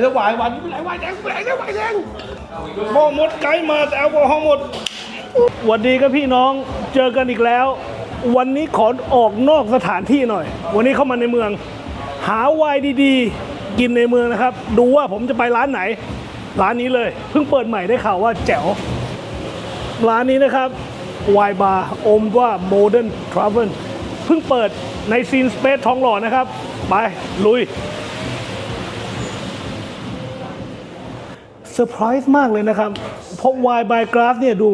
แล้ววายวันไหลวายแดงไหลแล้วายแดงหม้อหมดไกด์มาแต่แอลกอฮอล์หมดสวัสดีครับพี่น้องเจอกันอีกแล้ว วันนี้ขอออกนอกสถานที่หน่อย วันนี้เข้ามาในเมือง หาไวน์ดีๆ กินในเมืองนะครับ ดูว่าผมจะไปร้านไหน ร้านนี้เลย เพิ่งเปิดใหม่ได้ข่าวว่าแจ๋ว ร้านนี้นะครับวายบาร์อมว่า Modern Travel เพิ่งเปิดในซีนสเปซทองหล่อนะครับ ไปลุย เซอร์ไพรส์มากเลยนะครับ เพราะวายบายกราฟเนี่ยดู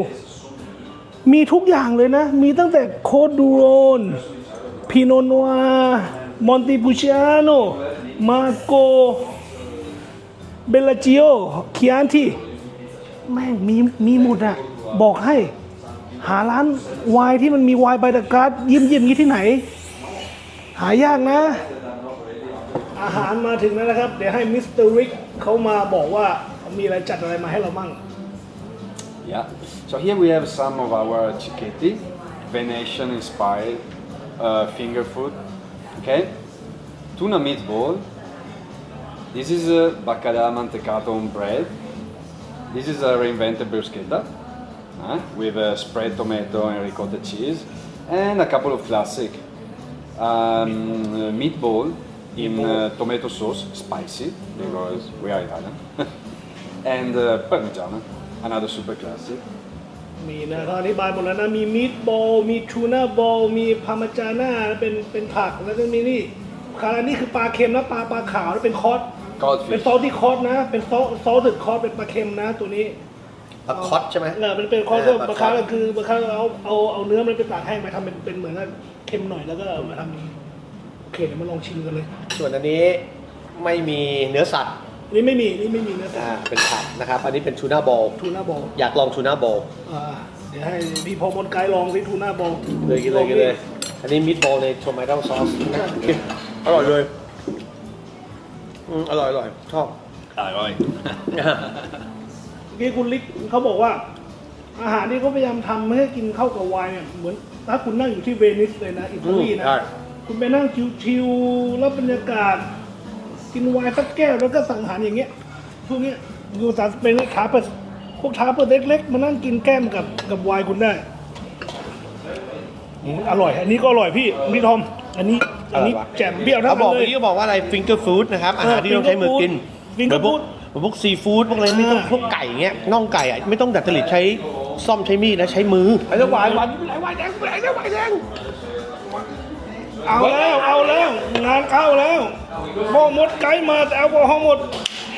มีทุกอย่างเลยนะ มีตั้งแต่โคดดูโรนพิโนนัวมอนติปูชิอาโนมาโกเบลจิโอคิอันที่แม่งมีมีหมดอะบอกให้ หาร้านไวน์ที่มันมีไวน์บายกราฟยิ้มยิ้มๆงี้ที่ไหน หายากนะ อาหารมาถึงแล้วนะครับ เดี๋ยวให้มิสเตอร์ริกเขามาบอกว่า มีอะไรจัดอะไรมาให้เรามั่ง Yeah. So here we have some of our cicchetti, Venetian inspired uh, finger food. Okay. Tuna meatball. This is a bacala mantecato on bread. This is a reinvented bruschetta uh, with a spread tomato and ricotta cheese, and a couple of classic um, meatball in uh, tomato sauce, spicy because we are Italian, and uh, parmigiana, another super classic. มีนะเขาอธิบายหมดแล้วนะมีมีดบอลมีทูน่าบอลมีพาร์มาจาน่าเป็นเป็นผักแล้วก็มีนี่คารานี่คือปลาเค็มนะปลาปลาขาวแล้วเป็นคอส Codfish. เป็นซอสที่คอสนะ เป็นซอสซอสถึกคอสเป็นปลาเค็มนะ ตัวนี้ปลาคอตใช่ไหมเออมันเป็นคอสเออปปลาลาคอคาสก็คือบางครั้งเอาเอาเอาเนื้อมันไปตากแห้งมาทำเป็นเป็นเหมือนกับเค็มหน่อยแล้วก็เอามาทำโอเคเดี๋ยวมาลองชิมกันเลย ส่วนอันนี้ไม่มีเนื้อสัตว์ อันนี่ไม่มีนี่ไม่มีเนื้อสัตอ่า ว์เป็นผักนะครับ อันนี้เป็นทูน่าบอล ทูน่าบอลอยากลองทูน่าบอลอ่าเดี๋ยวให้พี่พอมดไกด์ลองสิทูน่าบอลเลยกินเลยกินเลย อันนี้มิตบอลในโทมาโต้ซอสอร่อยเลยอืมอร่อยอร่อยชอบ Alright. เมื่อกี้คุณลิกเขาบอกว่า อาหารที่เขาพยายามทำให้กินเข้ากับไวน์เนี่ยเหมือนถ้าคุณนั่งอยู่ที่เวนิสเลยนะอิตาลีนะ ใช่ คุณไปนั่งชิวๆแล้วบรรยากาศ กินไวน์สักแก้วแล้วก็สั่งอาหารอย่างเงี้ยพวกเนี้ยอยู่สารเป็นทาเปิดพวกทาเปิดเล็กๆมานั่งกินแก้มกับกับไวน์คุณได้อืมอร่อย อันนี้ก็อร่อยพี่พี่ทอม อันนี้อันนี้แจ่มเบี้ยวทั้เขางบอกนั้นเลเมื่อยกี้ก็บอกว่าอะไรฟิงเกอร์ฟู้ดนะครับอาหารที่ต้องใช้มือกิน finger เหมือนพวก food เหมือนพวกซีฟู้ดพวกอะไรไม่ต้องอ่าพวกไก่เงี้ยน่องไก่อะไม่ต้องดัดจริตใช้ซ่อมใช้มีดนะใช้มือ ไอ้เจ้าหวายวันไหลวายแดงไหลแล้ววายแดงเอาแล้วเอาแล้ว งานเข้าแล้วหม้อหมดไกด์มาแต่แอลกอฮอล์หมด